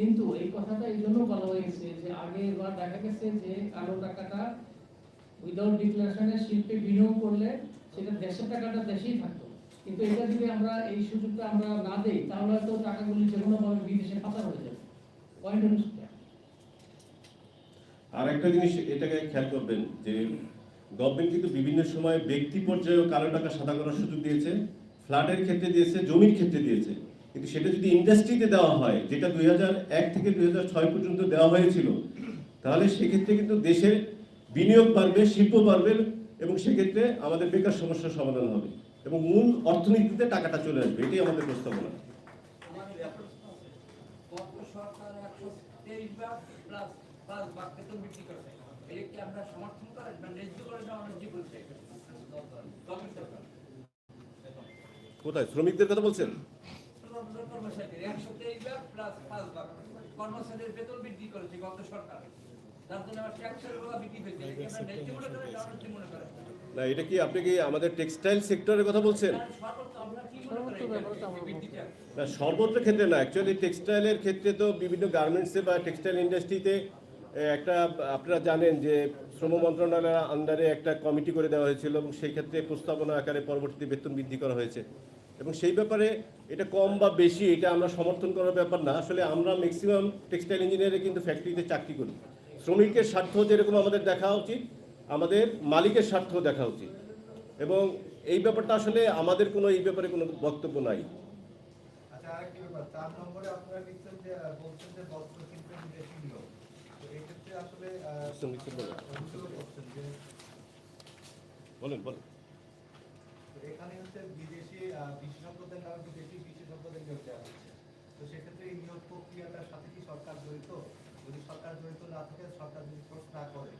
কিন্তু এই কথাটা এই জন্য বলা হয়েছে যে আগে এবার দেখা গেছে যে কালো টাকাটা উইদাউট ডিক্লারেশনে শিল্পে বিনিয়োগ করলে সেটা দেশের টাকাটা দেশেই থাকতো। কিন্তু এটা যদি আমরা এই সুযোগটা আমরা না দেই, তাহলে হয়তো টাকাগুলি যে কোনো ভাবে বিদেশে পাচার হয়ে যাবে। পয়েন্ট হচ্ছে আর একটা জিনিস এটাকে খেয়াল করবেন যে গভর্নমেন্ট কিন্তু বিভিন্ন সময় ব্যক্তি পর্যায়েও কালো টাকা সাদা করার সুযোগ দিয়েছে, ফ্ল্যাটের ক্ষেত্রে দিয়েছে, জমির ক্ষেত্রে দিয়েছে। কিন্তু সেটা যদি ইন্ডাস্ট্রিতে দেওয়া হয়, যেটা দুই থেকে দুই হাজার ছয় পর্যন্ত দেওয়া হয়েছিল, তাহলে সেক্ষেত্রে কিন্তু দেশের বিনিয়োগ বাড়বে, শিল্প বাড়বে এবং সেক্ষেত্রে আমাদের বেকার সমস্যার সমাধান হবে এবং মূল অর্থনীতিতে টাকাটা চলে আসবে। এটাই আমাদের প্রস্তাবনা। কোথায়? শ্রমিকদের কথা বলছেন? একশো তেইশ প্লাস পাঁচ বেতন বৃদ্ধি করেছে গত সরকার। না এটা কি আপনি কি আমাদের টেক্সটাইল সেক্টরের কথা বলছেন? না সর্বত্র ক্ষেত্রে না অ্যাকচুয়ালি টেক্সটাইলের ক্ষেত্রে তো বিভিন্ন গার্মেন্টসে বা টেক্সটাইল ইন্ডাস্ট্রিতে একটা আপনারা জানেন যে শ্রম মন্ত্রণালয়ের আন্ডারে একটা কমিটি করে দেওয়া হয়েছিল এবং সেই ক্ষেত্রে প্রস্তাবনা আকারে পরবর্তীতে বেতন বৃদ্ধি করা হয়েছে। এবং সেই ব্যাপারে এটা কম বা বেশি এটা আমরা সমর্থন করার ব্যাপার না। আসলে আমরা ম্যাক্সিমাম টেক্সটাইল ইঞ্জিনিয়ারে কিন্তু ফ্যাক্টরিতে চাকরি করি। শ্রমিকের স্বার্থ যেরকম আমাদের দেখা উচিত আমাদের মালিকের স্বার্থ দেখা উচিত। এবং এই ব্যাপারটা আসলে আমাদের কোনো এই ব্যাপারে কোনো বক্তব্য নাই। আচ্ছা বলেন বলেন। এখানে হচ্ছে বিদেশি বিশেষজ্ঞদের নামে বিদেশি বিশেষজ্ঞদের নিয়োগ দেওয়া হচ্ছে? তো সেক্ষেত্রে এই নিয়োগ প্রক্রিয়াটার সাথে কি সরকার জড়িত? যদি সরকার জড়িত না থাকে, সরকার যদি খোঁজ না করে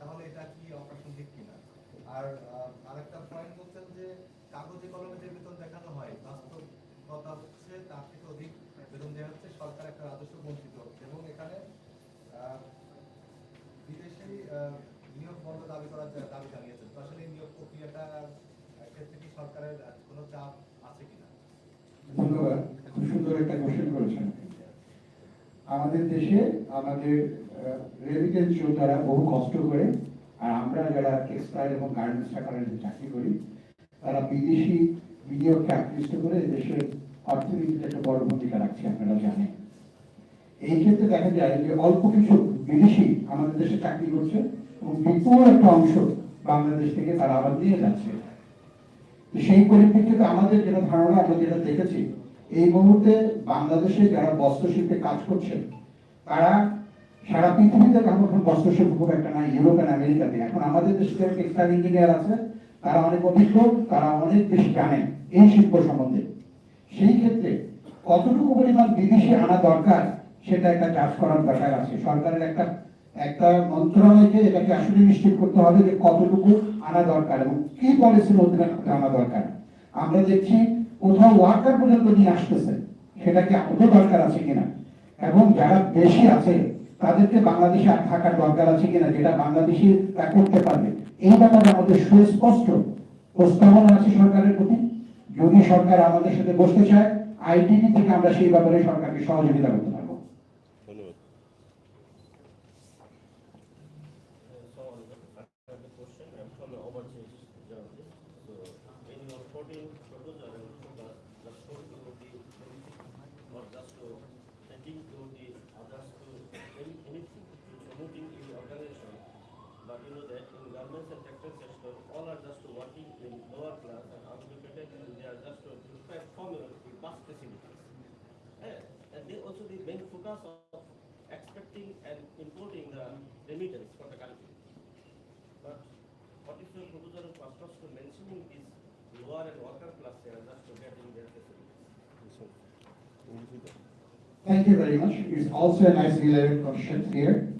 তাহলে এটা কি অপ্রাসঙ্গিক কিনা? আর আরেকটা পয়েন্ট বলছেন যে কাগজে কলমে যে বেতন দেখানো হয়, বাস্তবতা হচ্ছে তার থেকে অধিক বেতন দেওয়া হচ্ছে সরকার একটা রাজস্ব বঞ্চিত। এবং এখানে বিদেশি নিয়োগ বন্ধ দাবি করার দাবি জানিয়েছেন। তো আসলে নিয়োগ প্রক্রিয়াটা সরকারের কোনো চাপ আছে কিনা? ধন্যবাদ খুব সুন্দর একটা কোশ্চেন করেছেন। আমাদের দেশে আমাদের রেমিটেন্স যোদ্ধারা বহু কষ্ট করে, আর আমরা যারা টেক্সটাইল এবং গার্মেন্টস সেক্টরে চাকরি করি, তারা বিদেশি বিনিয়োগকে আকৃষ্ট করে দেশের অর্থনীতিতে একটা বড় ভূমিকা রাখছে, আপনারা জানেন। এই ক্ষেত্রে দেখা যায় যে অল্প কিছু বিদেশি আমাদের দেশে চাকরি করছে, এবং বিপুল একটা অংশ বাংলাদেশ থেকে তারা আবার নিয়ে যাচ্ছে। সেই পরিপ্রেক্ষিতে আমাদের যেটা ধারণা আমরা যেটা দেখেছি, এই মুহূর্তে বাংলাদেশে যারা বস্ত্রশিল্পে কাজ করছে, তারা সারা পৃথিবীতে এখন এখন বস্ত্রশিল্প খুব একটা নাই, ইউরোপ আর আমেরিকাতে এখন আমাদের দেশে যারা টেক্সটাইল ইঞ্জিনিয়ার আছে, তারা অনেক অভিজ্ঞ, তারা অনেক বেশি জানেন এই শিল্প সম্বন্ধে। সেই ক্ষেত্রে কতটুকু পরিমাণ বিদেশি আনা দরকার, সেটা একটা চাষ করার দরকার আছে। সরকারের একটা একটা মন্ত্রণালয়কে এটাকে আসলে নিশ্চিত করতে হবে যে কতটুকু আনা দরকার এবং কি পলিসির অধীনে আনা দরকার। আমরা দেখছি কোথাও ওয়ার্কার পর্যন্ত নিয়ে আসতেছে, সেটা কি আদৌ দরকার আছে কিনা? এবং যারা বেশি আছে, তাদেরকে বাংলাদেশে আর থাকার দরকার আছে কিনা, যেটা বাংলাদেশি তা করতে পারবে? এই ব্যাপারে আমাদের সুস্পষ্ট প্রস্তাবনা আছে সরকারের প্রতি। যদি সরকার আমাদের সাথে বসতে চায় আইটিভি থেকে আমরা সেই ব্যাপারে সরকারকে সহযোগিতা করতে But you know that in governments and textile sector, all are just working in lower class and uneducated, and they are just to prepare formula with bus facilities. Eh, And they also the main focus of expecting and importing the remittance for the country. But what is your proposal of purpose to mentioning this lower and worker class here just to get in their facilities? Thank you very much. It's also a nice related question here.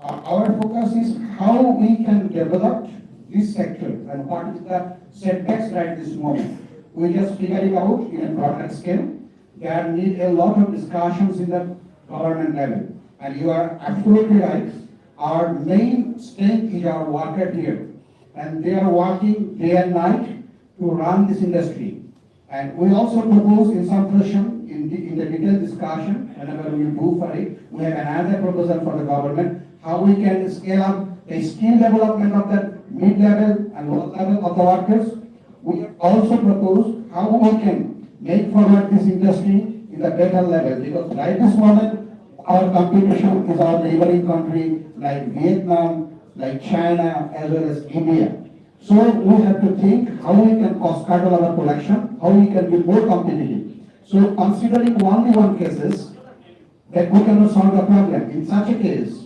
Uh, our focus is how we can develop this sector and what is the setbacks right this moment. We're just figuring out in a broader scale. There need a lot of discussions in the government level. And you are absolutely right. Our main strength is our worker here. And they are working day and night to run this industry. And we also propose in some fashion in the, in the detailed discussion, whenever we move for it, we have another proposal for the government, how we can scale up a skill development of the mid-level and lower level of the workers. We also propose how we can make forward this industry in the better level, because right this moment, our competition is our neighboring country like Vietnam, like China, as well as India. So we have to think how we can cost cut our production, how we can be more competitive. So considering only one cases, that we cannot solve the problem. In such a case,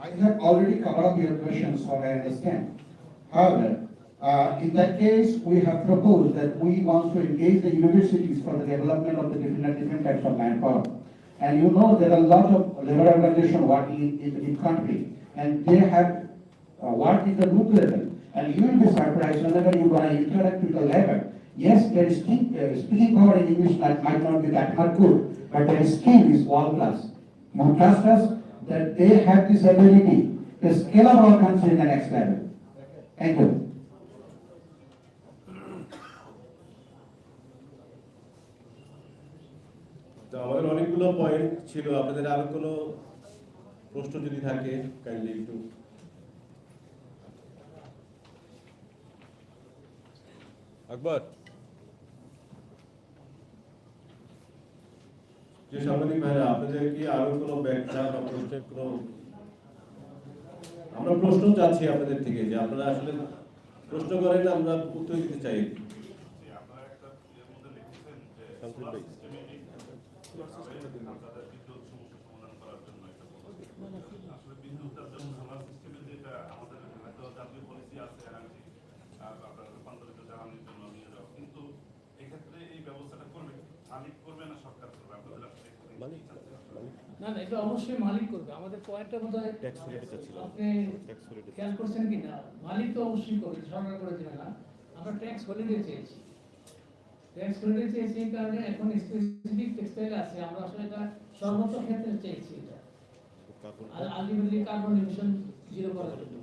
I have already covered up your questions, so I understand. However, uh, in that case, we have proposed that we want to engage the universities for the development of the different, different types of manpower. And you know, there are a lot of labor organization working in, in country, and they have uh, worked in the loop level. And you will be surprised whenever you gonna interact with the labor. Yes, their speak, uh, speaking power in English might, might not be that much good, but their skill is world class. You trust us that they have this ability to scale up our country in the next level. Thank you. আমাদের অনেকগুলো point ছিল আপনাদের আরও কোনো প্রশ্ন যদি থাকে kindly একটু আকবর যে সাংবাদিক ভাইরা আপনাদের কি আরও কোনো ব্যাখ্যা বা কোনো আমরা প্রশ্ন চাচ্ছি আপনাদের থেকে যে আপনারা আসলে প্রশ্ন করেন আমরা উত্তর দিতে চাই কিন্তু এক্ষেত্রে এই ব্যবস্থাটা করবে? মালিক করবে না সরকার করবে আপনাদের আসলে এখানে কি মালিক? না না এটা অবশ্যই মালিক করবে। আমাদের পয়েন্টটা বোধ হয় ট্যাক্স রিলেটেড চাচ্ছিলাম আপনি ট্যাক্স রিলেটেড খেয়াল করছেন কি না? মালিক তো অবশ্যই করবে সরকার করে দেবে না। আমরা ট্যাক্স হলিডে চেয়েছি। ট্যাক্স হলিডে চেয়েছি এই কারণে এখন স্পেসিফিক টেক্সটাইল আছে। আমরা আসলে এটা সর্বোচ্চ ক্ষেত্রে চেয়েছি এটা। আর আলটিমেটলি কার্বন এমিশন জিরো করার জন্য।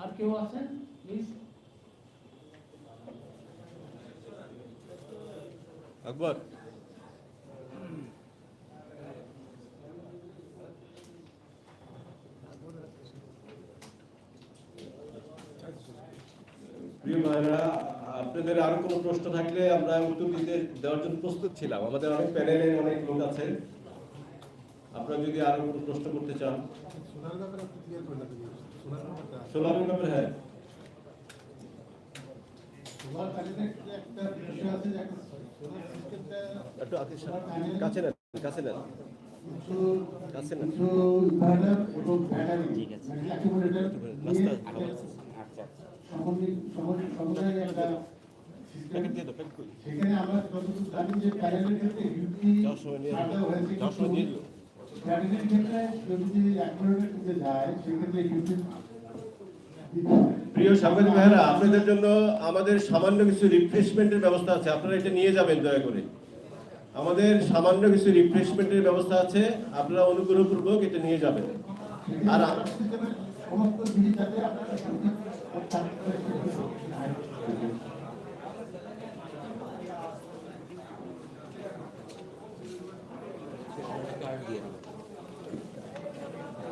আর কেউ আছেন? প্লিজ আকবর। প্রিয় ভাইরা আপনাদের আরও কোনো প্রশ্ন থাকলে আমরা উত্তর দিতে দেওয়ার জন্য প্রস্তুত ছিলাম। আমাদের অনেক প্যানেলে অনেক লোক আছেন আপনারা যদি আরও কোনো প্রশ্ন করতে চান। সোলারের ব্যাপারে হ্যাঁ। একটু কাছে নেন কাছে নেন। কাছে নেন। প্যাকেট করি সেখানে আমরা জানি যে প্যানেলের ক্ষেত্রে ইউপি প্যানেলের যদি অ্যাকোরেটের দিকে যায় সেক্ষেত্রে ইউপি প্রিয় সাংবাদিক ভাইরা আপনাদের জন্য আমাদের সামান্য কিছু রিফ্রেশমেন্টের ব্যবস্থা আছে। আপনারা এটা নিয়ে যাবেন দয়া করে। আমাদের সামান্য কিছু রিফ্রেশমেন্টের ব্যবস্থা আছে। আপনারা অনুগ্রহপূর্বক এটা নিয়ে যাবেন। আর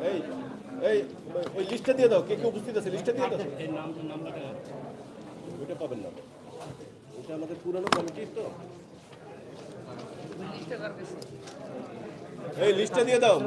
এই এই ওই লিস্টটা দিয়ে দাও কে কে উপস্থিত আছে লিস্টটা দিয়ে দাও। ওইটা পাবেন না। ওটা আমাদের পুরানো কমিটির তো। এই লিস্টটা দিয়ে দাও।